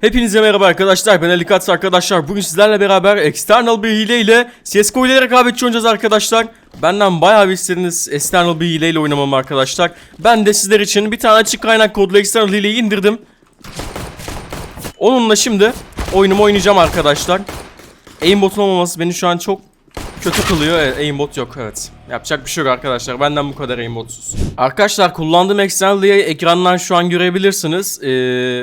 Hepinize merhaba arkadaşlar ben Ali Katz arkadaşlar. Bugün sizlerle beraber external bir hile ile CSGO ile rekabetçi oynayacağız arkadaşlar. Benden bayağı bir istediniz external bir hile ile oynamamı arkadaşlar. Ben de sizler için bir tane açık kaynak kodlu external hileyi indirdim. Onunla şimdi oyunumu oynayacağım arkadaşlar. Aimbot'un olmaması beni şu an çok kötü kılıyor. Evet, aimbot yok evet. Yapacak bir şey yok arkadaşlar. Benden bu kadar aimbotsuz. Arkadaşlar kullandığım external diye ekrandan şu an görebilirsiniz. Ee,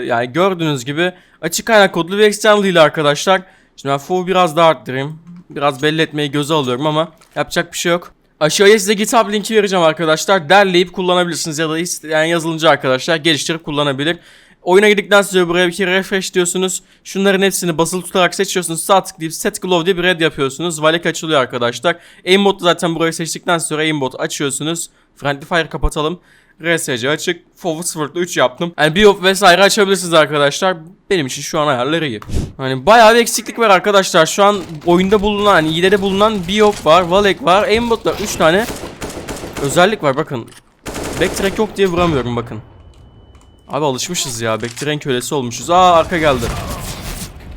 yani gördüğünüz gibi açık kaynak kodlu bir external ile arkadaşlar. Şimdi ben FOV biraz daha arttırayım. Biraz belli etmeyi göze alıyorum ama yapacak bir şey yok. Aşağıya size GitHub linki vereceğim arkadaşlar. Derleyip kullanabilirsiniz ya da isteyen yazılımcı arkadaşlar geliştirip kullanabilir. Oyuna girdikten sonra buraya bir kere refresh diyorsunuz. Şunların hepsini basılı tutarak seçiyorsunuz. Sağ tıklayıp set glow diye bir red yapıyorsunuz. Valek açılıyor arkadaşlar. Aimbot zaten burayı seçtikten sonra aimbot açıyorsunuz. Friendly fire kapatalım. RSC açık. Forward sword'la 3 yaptım. Yani biop vesaire açabilirsiniz arkadaşlar. Benim için şu an ayarları iyi. Hani bayağı bir eksiklik var arkadaşlar. Şu an oyunda bulunan, hani hilede bulunan biop var, valek var, aimbot var. 3 tane özellik var bakın. Backtrack yok diye vuramıyorum bakın. Abi alışmışız ya. Backtrack'in kölesi olmuşuz. Aa arka geldi.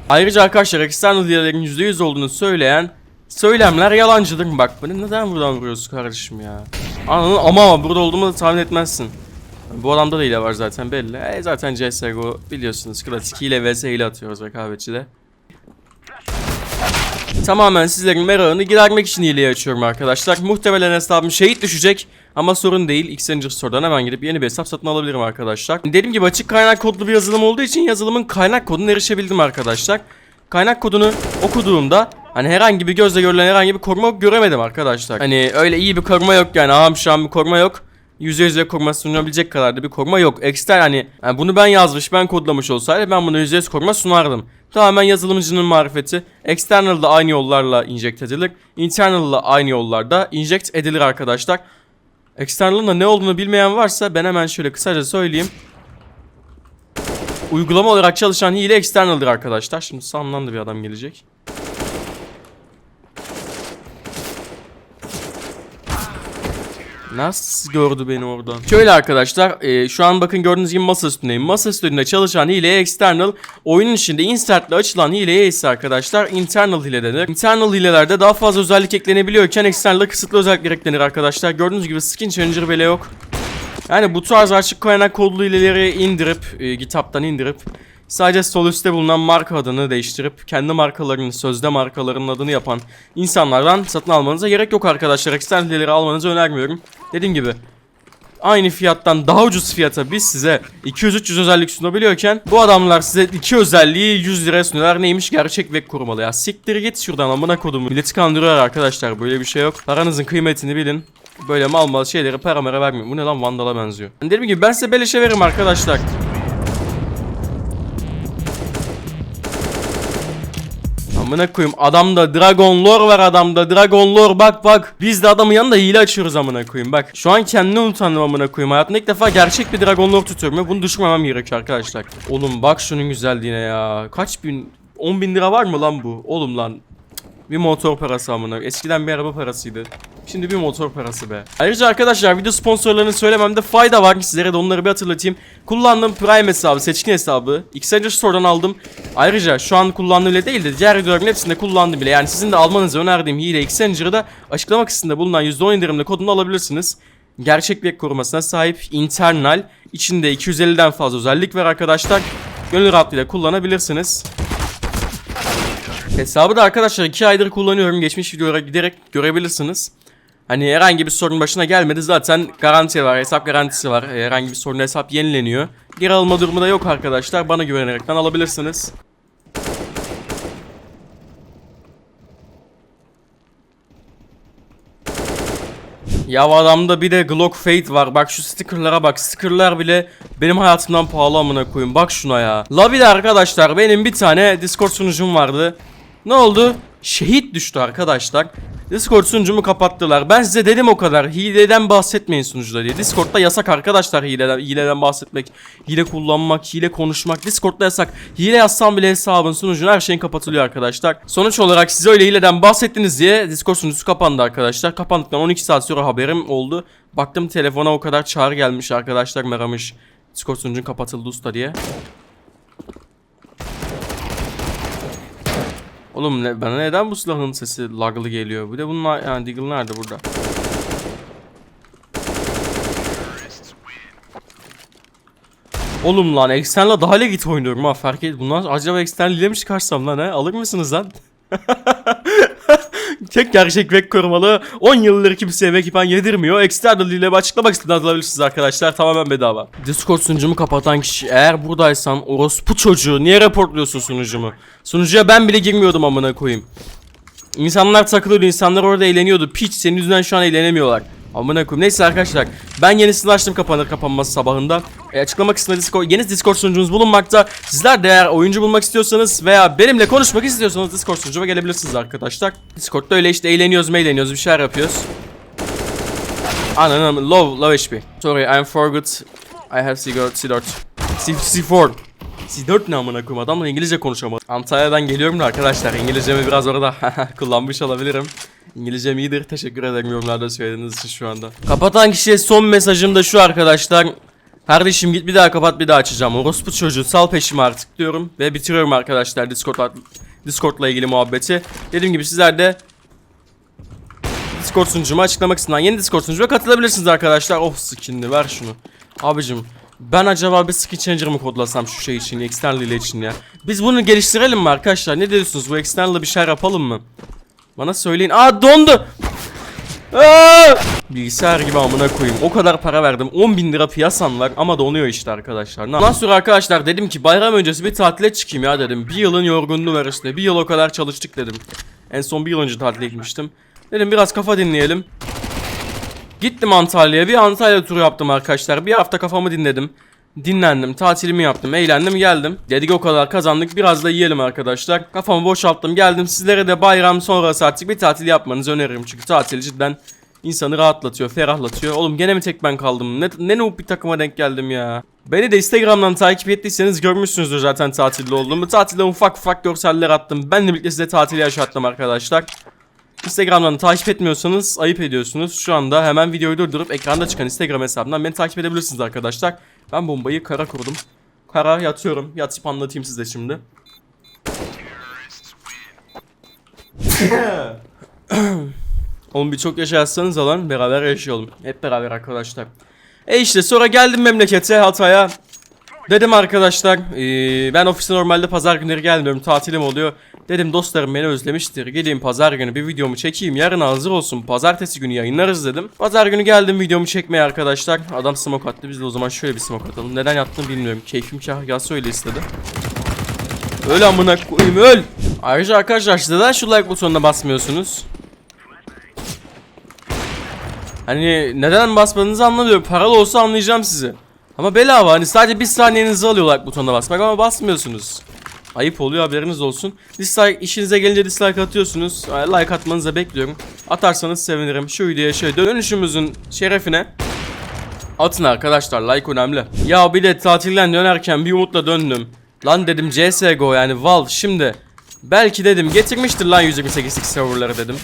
Ayrıca arkadaşlar external hilelerin %100 olduğunu söyleyen söylemler yalancıdır. Bak beni neden buradan vuruyorsun kardeşim ya? Anladın ama ama burada olduğumu da tahmin etmezsin. Bu adamda da hile var zaten belli. E, zaten CSGO biliyorsunuz klasik hile vs hile atıyoruz rekabetçide. Tamamen sizlerin merakını gidermek için hileyi açıyorum arkadaşlar. Muhtemelen hesabım şehit düşecek ama sorun değil. Xranger Store'dan hemen gidip yeni bir hesap satın alabilirim arkadaşlar. Dediğim gibi açık kaynak kodlu bir yazılım olduğu için yazılımın kaynak koduna erişebildim arkadaşlar. Kaynak kodunu okuduğumda hani herhangi bir gözle görülen herhangi bir koruma göremedim arkadaşlar. Hani öyle iyi bir koruma yok yani aham şu an bir koruma yok. %100 koruma sunabilecek kadar da bir koruma yok. Ekster hani yani bunu ben yazmış, ben kodlamış olsaydı ben buna %100 koruma sunardım. Tamamen yazılımcının marifeti. External da aynı yollarla inject edilir. Internal da aynı yollarda inject edilir arkadaşlar. External'ın da ne olduğunu bilmeyen varsa ben hemen şöyle kısaca söyleyeyim. Uygulama olarak çalışan hile external'dır arkadaşlar. Şimdi sağımdan da bir adam gelecek. Nasıl gördü beni oradan? Şöyle arkadaşlar e, şu an bakın gördüğünüz gibi masa üstündeyim. Masa üstünde çalışan hileye external, oyunun içinde insert ile açılan hileye ise arkadaşlar internal hile denir. Internal hilelerde daha fazla özellik eklenebiliyorken external'da kısıtlı özellikler eklenir arkadaşlar. Gördüğünüz gibi skin changer bile yok. Yani bu tarz açık kaynak kodlu hileleri indirip, e, GitHub'tan indirip Sadece sol bulunan marka adını değiştirip kendi markalarının, sözde markalarının adını yapan insanlardan satın almanıza gerek yok arkadaşlar. External hileleri almanızı önermiyorum. Dediğim gibi aynı fiyattan daha ucuz fiyata biz size 200-300 özellik sunabiliyorken bu adamlar size iki özelliği 100 liraya sunuyorlar. Neymiş? Gerçek ve korumalı ya. Siktir git şuradan amına kodumu. Milleti kandırıyorlar arkadaşlar. Böyle bir şey yok. Paranızın kıymetini bilin. Böyle mal mal şeyleri para mera vermiyor. Bu ne lan vandala benziyor. Dediğim gibi ben size beleşe veririm arkadaşlar. Amına koyayım adamda Dragon Lore var adamda Dragon Lore bak bak. Biz de adamın yanında hile açıyoruz amına koyayım bak. Şu an kendini unutandım amına koyayım Hayatımda ilk defa gerçek bir Dragon Lore tutuyorum ve bunu düşürmemem gerekiyor arkadaşlar. Oğlum bak şunun güzelliğine ya. Kaç bin 10 bin lira var mı lan bu? Oğlum lan bir motor parası amına. Eskiden bir araba parasıydı. Şimdi bir motor parası be. Ayrıca arkadaşlar video sponsorlarını söylememde fayda var. Sizlere de onları bir hatırlatayım. Kullandığım Prime hesabı, seçkin hesabı. Xanger Store'dan aldım. Ayrıca şu an kullandığım bile değil de diğer videoların hepsinde kullandım bile. Yani sizin de almanızı önerdiğim hile Xanger'ı da açıklama kısmında bulunan %10 indirimli kodunu alabilirsiniz. Gerçek bir korumasına sahip internal. içinde 250'den fazla özellik var arkadaşlar. Gönül rahatlığıyla kullanabilirsiniz. Hesabı da arkadaşlar 2 aydır kullanıyorum. Geçmiş videolara giderek görebilirsiniz. Hani herhangi bir sorun başına gelmedi. Zaten garanti var. Hesap garantisi var. Herhangi bir sorun hesap yenileniyor. Geri alma durumu da yok arkadaşlar. Bana güvenerekten alabilirsiniz. Ya adamda bir de Glock Fate var. Bak şu stickerlara bak. Stickerlar bile benim hayatımdan pahalı amına koyayım. Bak şuna ya. Lobby'de arkadaşlar benim bir tane Discord sunucum vardı. Ne oldu? Şehit düştü arkadaşlar. Discord sunucumu kapattılar. Ben size dedim o kadar. Hileden bahsetmeyin sunucuda diye. Discord'da yasak arkadaşlar hileden, hileden bahsetmek. Hile kullanmak, hile konuşmak. Discord'da yasak. Hile yazsam bile hesabın sunucun her şeyin kapatılıyor arkadaşlar. Sonuç olarak size öyle hileden bahsettiniz diye Discord sunucusu kapandı arkadaşlar. Kapandıktan 12 saat sonra haberim oldu. Baktım telefona o kadar çağrı gelmiş arkadaşlar meramış. Discord sunucun kapatıldı usta diye. Oğlum ne, bana neden bu silahın sesi laglı geliyor? Bir de bunlar yani Deagle nerede burada? Oğlum lan Extern'la daha legit oynuyorum ha fark et. Bunlar acaba Extern ile mi çıkarsam lan he? Alır mısınız lan? Tek gerçek vek korumalı 10 yıldır kimseye vekipen yedirmiyor. External ile açıklamak istediğini alabilirsiniz arkadaşlar. Tamamen bedava. Discord sunucumu kapatan kişi eğer buradaysan orospu çocuğu niye reportluyorsun sunucumu? Sunucuya ben bile girmiyordum amına koyayım. İnsanlar takılıyordu, insanlar orada eğleniyordu. Piç senin yüzünden şu an eğlenemiyorlar. Amına koyayım. Neyse arkadaşlar. Ben yenisini açtım kapanır kapanmaz sabahında. E, açıklama kısmında Discord, yeni Discord sunucumuz bulunmakta. Sizler de eğer oyuncu bulmak istiyorsanız veya benimle konuşmak istiyorsanız Discord sunucuma gelebilirsiniz arkadaşlar. Discord'da öyle işte eğleniyoruz eğleniyoruz bir şeyler yapıyoruz. Ananı low low HP. Sorry I'm forgot. I have C4 C4. C, C4. C4 ne amına koyayım adamla İngilizce konuşamadım. Antalya'dan geliyorum da arkadaşlar İngilizcemi biraz orada kullanmış olabilirim. İngilizcem iyidir. Teşekkür ederim yorumlarda söylediğiniz için şu anda. Kapatan kişiye son mesajım da şu arkadaşlar. Kardeşim git bir daha kapat bir daha açacağım. Orospu çocuğu sal peşimi artık diyorum. Ve bitiriyorum arkadaşlar Discord Discord'la ilgili muhabbeti. Dediğim gibi sizler de Discord sunucuma açıklamak kısmından yeni Discord sunucuma katılabilirsiniz arkadaşlar. Oh skinli ver şunu. Abicim ben acaba bir skin changer mı kodlasam şu şey için, external ile için ya. Biz bunu geliştirelim mi arkadaşlar? Ne diyorsunuz? Bu external'la bir şey yapalım mı? Bana söyleyin. Aa dondu. Aa! Bilgisayar gibi amına koyayım. O kadar para verdim. 10 bin lira piyasam var ama donuyor işte arkadaşlar. Ondan sonra arkadaşlar dedim ki bayram öncesi bir tatile çıkayım ya dedim. Bir yılın yorgunluğu var işte. Bir yıl o kadar çalıştık dedim. En son bir yıl önce tatile gitmiştim. Dedim biraz kafa dinleyelim. Gittim Antalya'ya. Bir Antalya turu yaptım arkadaşlar. Bir hafta kafamı dinledim. Dinlendim, tatilimi yaptım, eğlendim, geldim. Dedik o kadar kazandık, biraz da yiyelim arkadaşlar. Kafamı boşalttım, geldim. Sizlere de bayram sonrası artık bir tatil yapmanızı öneririm. Çünkü tatil cidden insanı rahatlatıyor, ferahlatıyor. Oğlum gene mi tek ben kaldım? Ne, ne noob bir takıma denk geldim ya. Beni de Instagram'dan takip ettiyseniz görmüşsünüzdür zaten tatilde olduğumu. Tatilde ufak ufak görseller attım. Ben de birlikte size tatili yaşattım arkadaşlar. Instagram'dan takip etmiyorsanız ayıp ediyorsunuz. Şu anda hemen videoyu durdurup ekranda çıkan Instagram hesabından beni takip edebilirsiniz arkadaşlar. Ben bombayı kara kurdum. Kara yatıyorum. Yatıp anlatayım size şimdi. Oğlum bir çok yaşarsanız alan beraber yaşayalım. Hep beraber arkadaşlar. E işte sonra geldim memlekete Hatay'a. Dedim arkadaşlar eee, ben ofise normalde pazar günleri gelmiyorum tatilim oluyor. Dedim dostlarım beni özlemiştir. Geleyim pazar günü bir videomu çekeyim. Yarın hazır olsun. Pazartesi günü yayınlarız dedim. Pazar günü geldim videomu çekmeye arkadaşlar. Adam smoke attı. Biz de o zaman şöyle bir smoke atalım. Neden yattığını bilmiyorum. Keyfim kahyası öyle istedi. Öl amına koyayım öl. Ayrıca arkadaşlar neden şu like butonuna basmıyorsunuz? Hani neden basmanızı anlamıyorum. Paralı olsa anlayacağım sizi. Ama bedava hani sadece bir saniyenizi alıyor like butonuna basmak ama basmıyorsunuz. Ayıp oluyor haberiniz olsun. Dislike işinize gelince dislike atıyorsunuz. Like atmanızı da bekliyorum. Atarsanız sevinirim. Şu videoya şöyle dönüşümüzün şerefine atın arkadaşlar. Like önemli. Ya bir de tatilden dönerken bir umutla döndüm. Lan dedim CSGO yani Valve şimdi belki dedim getirmiştir lan 128 serverları dedim.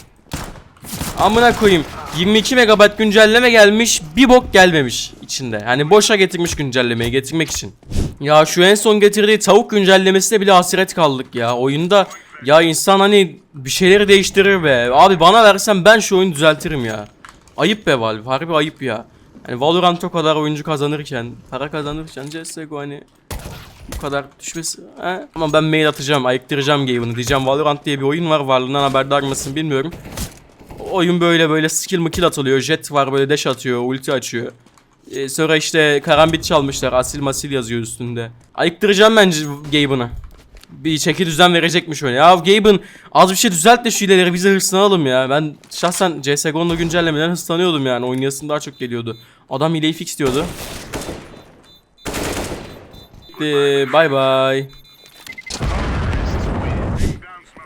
Amına koyayım. 22 MB güncelleme gelmiş, bir bok gelmemiş içinde. Yani boşa getirmiş güncellemeyi getirmek için. Ya şu en son getirdiği tavuk güncellemesine bile hasret kaldık ya. Oyunda ya insan hani bir şeyleri değiştirir be. Abi bana versen ben şu oyunu düzeltirim ya. Ayıp be Valve. Harbi ayıp ya. Hani Valorant o kadar oyuncu kazanırken, para kazanırken CSGO hani bu kadar düşmesi. He? Ama ben mail atacağım, ayıktıracağım game'ını diyeceğim. Valorant diye bir oyun var. Varlığından haberdar mısın bilmiyorum. Oyun böyle böyle skill mıkill atılıyor. Jet var böyle dash atıyor, ulti açıyor. Ee, sonra işte karambit çalmışlar. Asil masil yazıyor üstünde. Ayıktıracağım bence Gabe'ını. Bir çeki düzen verecekmiş öyle. Ya Gabe'ın az bir şey düzelt de şu hileleri bize hırslanalım ya. Ben şahsen CSGO'nun güncellemeden hırslanıyordum yani. Oynayasım daha çok geliyordu. Adam hileyi fix diyordu. Bye bye.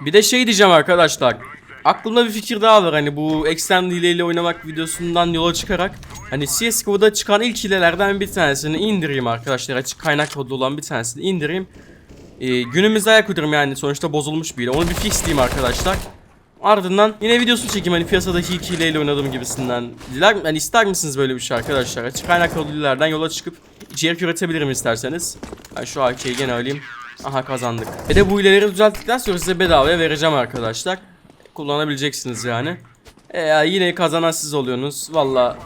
Bir de şey diyeceğim arkadaşlar. Aklımda bir fikir daha var hani bu ekstrem hileyle oynamak videosundan yola çıkarak Hani CSGO'da çıkan ilk hilelerden bir tanesini indireyim arkadaşlar. Açık kaynak kodu olan bir tanesini indireyim. Ee, Günümüzde ayak uydurayım yani sonuçta bozulmuş bir hile. Onu bir fixleyeyim arkadaşlar. Ardından yine videosu çekeyim hani piyasadaki ilk hileyle oynadığım gibisinden. Diler, hani ister misiniz böyle bir şey arkadaşlar? Açık kaynak kodu hilelerden yola çıkıp içerik üretebilirim isterseniz? Ben şu AK'yi gene alayım. Aha kazandık. Ve de bu hileleri düzelttikten sonra size bedavaya vereceğim arkadaşlar. Kullanabileceksiniz yani. E ya yine kazanan siz oluyorsunuz. Valla.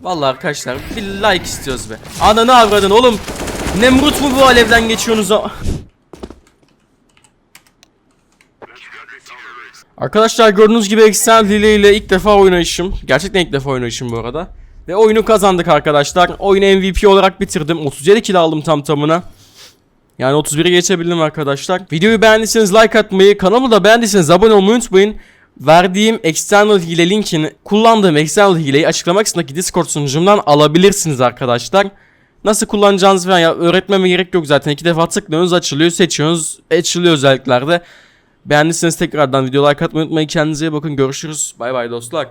Valla arkadaşlar bir like istiyoruz be. Ananı avradın oğlum. Nemrut mu bu alevden geçiyorsunuz? o- Arkadaşlar gördüğünüz gibi Excel hile ile ilk defa oynayışım. Gerçekten ilk defa oynayışım bu arada. Ve oyunu kazandık arkadaşlar. Oyunu MVP olarak bitirdim. 37 kill aldım tam tamına. Yani 31'i geçebildim arkadaşlar. Videoyu beğendiyseniz like atmayı, kanalımı da beğendiyseniz abone olmayı unutmayın. Verdiğim external hile linkini, kullandığım external hileyi açıklama kısmındaki Discord sunucumdan alabilirsiniz arkadaşlar. Nasıl kullanacağınızı falan ya öğretmeme gerek yok zaten. iki defa tıklıyorsunuz açılıyor, seçiyorsunuz, açılıyor özelliklerde. Beğendiyseniz tekrardan video like atmayı unutmayın. Kendinize iyi bakın. Görüşürüz. Bay bay dostlar.